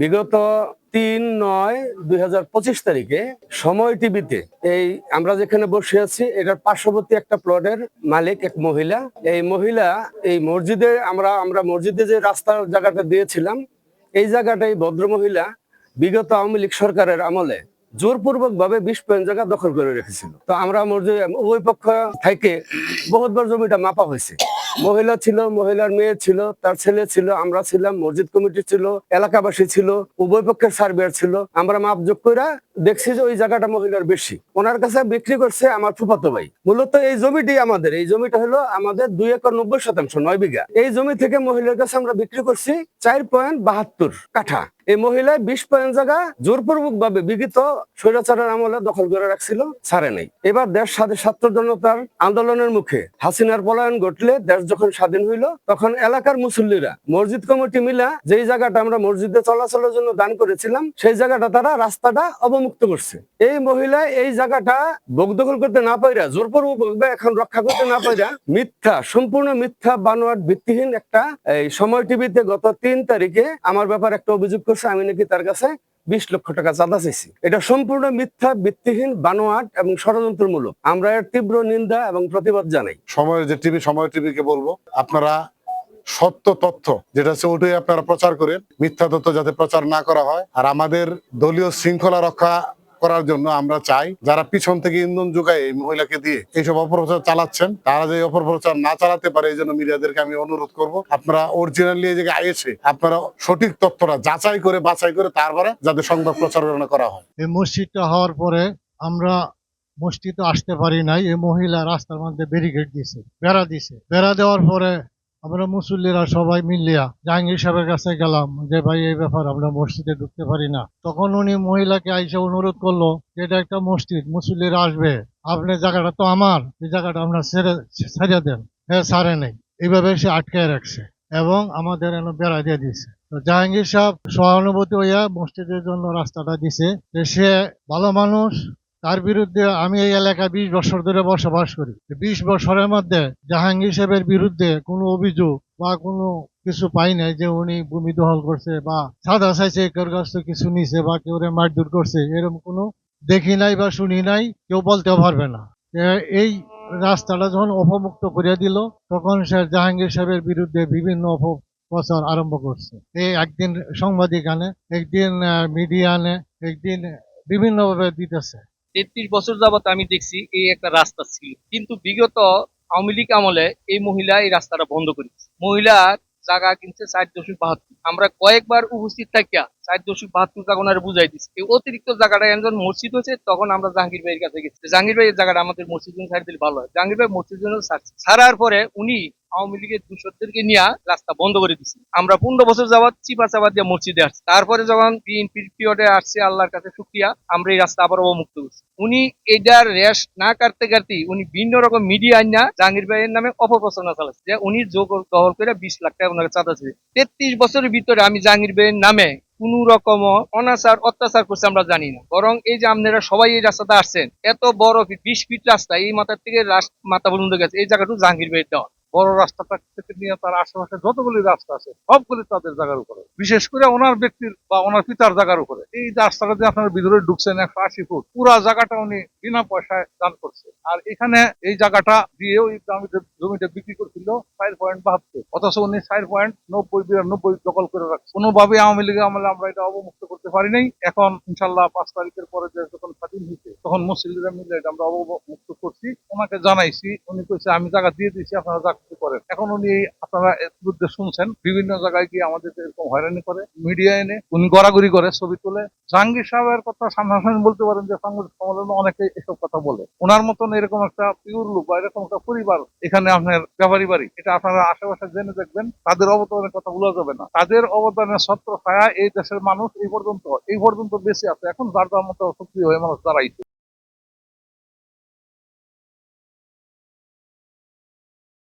বিগত তিন নয় দুই তারিখে সময় টিভিতে এই আমরা যেখানে বসে আছি, এটার পার্শ্ববর্তী একটা প্লটের মালিক এক মহিলা। এই মহিলা এই মসজিদে আমরা আমরা মসজিদে যে রাস্তার জায়গাটা দিয়েছিলাম, এই জায়গাটাই ভদ্র মহিলা বিগত আওয়ামী লীগ সরকারের আমলে জোরপূর্বক ভাবে বিশ পয়েন্ট জায়গা দখল করে রেখেছিল। তো আমরা মসজিদ, উভয় পক্ষ থেকে বহুতবার জমিটা মাপা হয়েছে। মহিলা ছিল, মহিলার মেয়ে ছিল, তার ছেলে ছিল, আমরা ছিলাম, মসজিদ কমিটি ছিল, এলাকাবাসী ছিল, উভয় পক্ষের সার্ভেয়ার ছিল। আমরা মাপ যোগ করে দেখছি যে ওই জায়গাটা মহিলার বেশি। ওনার কাছে বিক্রি করছে আমার ফুফাতো ভাই। মূলত এই জমিটি আমাদের। এই জমিটা হলো আমাদের দুই একর নব্বই শতাংশ, নয় বিঘা। এই জমি থেকে মহিলার কাছে আমরা বিক্রি করছি চার পয়েন্ট বাহাত্তর কাঠা। এই মহিলায় বিশ পয়েন্ট জায়গা জোরপূর্বক ভাবে বিগত স্বৈরাচারের আমলে দখল করে রাখছিল, ছাড়ে নাই। এবার দেশ স্বাধীন, ছাত্র জনতার আন্দোলনের মুখে হাসিনার পলায়ন ঘটলে দেশ যখন স্বাধীন হইল, তখন এলাকার মুসল্লিরা, মসজিদ কমিটি মিলা যেই জায়গাটা আমরা মসজিদে চলাচলের জন্য দান করেছিলাম, সেই জায়গাটা তারা রাস্তাটা অবমুক্ত করছে। এই মহিলা এই জায়গাটা ভোগ দখল করতে না পাইরা জোরপূর্বক এখন রক্ষা করতে না পাইরা মিথ্যা, সম্পূর্ণ মিথ্যা বানোয়াট ভিত্তিহীন একটা, এই সময় টিভিতে গত তিন তারিখে আমার ব্যাপার একটা অভিযোগ করছে আমি নাকি তার কাছে বিশ লক্ষ টাকা চাঁদা চাইছি। এটা সম্পূর্ণ মিথ্যা, ভিত্তিহীন, বানোয়াট এবং ষড়যন্ত্রমূলক। আমরা এর তীব্র নিন্দা এবং প্রতিবাদ জানাই। সময় যে টিভি, সময় টিভি কে বলব, আপনারা সত্য তথ্য, যেটা হচ্ছে ওটাই আপনারা প্রচার করেন, মিথ্যা তথ্য যাতে প্রচার না করা হয়, আর আমাদের দলীয় শৃঙ্খলা রক্ষা করার জন্য আমরা চাই যারা পিছন থেকে ইন্ধন যোগায় এই মহিলাকে দিয়ে এইসব অপপ্রচার চালাচ্ছেন, তারা যে অপপ্রচার না চালাতে পারে এই জন্য মিডিয়াদেরকে আমি অনুরোধ করব, আপনারা অরিজিনালি এই জায়গায় এসে আপনারা সঠিক তথ্যটা যাচাই করে, বাছাই করে তারপরে যাতে সংবাদ প্রচারণা করা হয়। এই মসজিদটা হওয়ার পরে আমরা মসজিদে আসতে পারি নাই, এই মহিলা রাস্তার মধ্যে ব্যারিকেড দিছে, বেড়া দিছে। বেড়া দেওয়ার পরে আমরা মুসল্লিরা সবাই মিলিয়া জাহাঙ্গীর সাহেবের কাছে গেলাম যে, ভাই, এই ব্যাপার আমরা মসজিদে ঢুকতে পারি না। তখন উনি মহিলাকে আইসা অনুরোধ করল যে, এটা একটা মসজিদ, মুসল্লিরা আসবে। আপনার জায়গাটা তো আমার, এই জায়গাটা আমরা ছেড়ে ছেড়ে দেন। হ্যাঁ ছাড়ে নেই এইভাবে সে আটকায় রাখছে এবং আমাদের এনে বেড়া দিয়ে তো জাহাঙ্গীর সাহেব সহানুভূতি হইয়া মসজিদের জন্য রাস্তাটা দিছে। সে ভালো মানুষ তার বিরুদ্ধে আমি এই এলাকায় বিশ বছর ধরে বসবাস করি। বিশ বছরের মধ্যে জাহাঙ্গীর সাহেবের বিরুদ্ধে কোনো অভিযোগ বা কোনো কিছু পাই নাই যে উনি ভূমি দখল করছে বা সাদা চাইছে কেউ কাছ কিছু নিছে বা কেউ মারধর করছে এরকম কোনো দেখি নাই বা শুনি নাই, কেউ বলতেও পারবে না। এই রাস্তাটা যখন অপমুক্ত করে দিল, তখন সে জাহাঙ্গীর সাহেবের বিরুদ্ধে বিভিন্ন অপপ্রচার আরম্ভ করছে। এই একদিন সাংবাদিক আনে, একদিন মিডিয়া আনে, একদিন বিভিন্নভাবে দিতেছে। তেত্রিশ বছর যাবত আমি দেখছি এই একটা রাস্তা ছিল। কিন্তু বিগত আওয়ামী লীগ আমলে এই মহিলা এই রাস্তাটা বন্ধ করেছে। মহিলার জায়গা কিনছে চার দশমিক বাহাত্তর। আমরা কয়েকবার উপস্থিত থাকিয়া চার দশমিক বাহাত্তর জায়গা ওনারা বুঝাই দিচ্ছে এই অতিরিক্ত জায়গাটা একজন মসজিদ হয়েছে, তখন আমরা জাহাঙ্গীর ভাইয়ের কাছে গেছি। জাহাঙ্গীর ভাই জায়গাটা আমাদের মসজিদ জন্য ছাড় দিলে ভালো হয়। জাহাঙ্গীর ভাই মসজিদ জন্য ছাড়ার পরে উনি আওয়ামী লীগের দূষকদেরকে নিয়ে রাস্তা বন্ধ করে দিচ্ছে আমরা পনেরো বছর যাওয়াত চিপা চাপা দিয়ে মসজিদে আসছি। তারপরে যখন বিএনপির পিরিয়ডে আসছে, আল্লাহর কাছে শুক্রিয়া, আমরা এই রাস্তা আবার অবমুক্ত করছি। উনি এটার রেশ না কাটতে কাটতে উনি ভিন্ন রকম মিডিয়া আইনা জাহাঙ্গীর ভাইয়ের নামে অপপ্রচারণা চালাচ্ছে। যে উনি যোগ দখল করে বিশ লাখ টাকা ওনাকে চাঁদা ছিল তেত্রিশ বছরের ভিতরে আমি জাহাঙ্গীর ভাইয়ের নামে কোন রকম অনাচার, অত্যাচার করছে আমরা জানি না। বরং এই যে আপনারা সবাই এই রাস্তাতে আসছেন, এত বড় বিশ ফিট রাস্তা, এই মাথার থেকে মাথা পর্যন্ত গেছে, এই জায়গাটু জাহাঙ্গীর ভাইয়ের দেওয়া বড় রাস্তাটা থেকে নিয়ে তার আশেপাশে যতগুলি রাস্তা আছে, সবগুলি তাদের জায়গার উপরে। বিশেষ করে ওনার ব্যক্তির বা ওনার পিতার জায়গার উপরে। এই রাস্তাটা যে আপনার ভিতরে ঢুকছেন একশো আশি ফুট। পুরা জায়গাটা উনি বিনা পয়সায় দান করছে। আর এখানে এই জায়গাটা দিয়ে ওই জমিটা বিক্রি করছিল চার পয়েন্ট বাহাত্তর। অথচ উনি চার পয়েন্ট নব্বই, বিরানব্বই দখল করে রাখছে। কোনোভাবে আওয়ামী লীগের আমলে আমরা এটা অবমুক্ত করতে পারি নাই। এখন ইনশাল্লাহ পাঁচ তারিখের পরে যে যখন স্বাধীন হয়েছে, তখন মুসলিমরা মিলে এটা আমরা অবমুক্ত করছি। ওনাকে জানাইছি, উনি কইছে, আমি জায়গা দিয়ে দিয়েছি, আপনারা কিছু করেন। এখন উনি আপনারা বিরুদ্ধে শুনছেন, বিভিন্ন জায়গায় গিয়ে আমাদের এরকম হয়রানি করে। মিডিয়া এনে উনি গড়াগড়ি করে ছবি তুলে। জাহাঙ্গীর সাহেবের কথা সামনাসামনি বলতে পারেন যে সাংবাদিক সম্মেলনে অনেকে এসব কথা বলে। ওনার মতন এরকম একটা পিওর লোক বা এরকম একটা পরিবার এখানে আপনার ব্যাপারী বাড়ি, এটা আপনারা আশেপাশে জেনে দেখবেন, তাদের অবদানের কথা ভুলা যাবে না। তাদের অবদানের ছত্র ছায়া এই দেশের মানুষ এই পর্যন্ত এই পর্যন্ত বেশি আছে। এখন যার যার মতো সক্রিয় হয়ে মানুষ দাঁড়াইছে।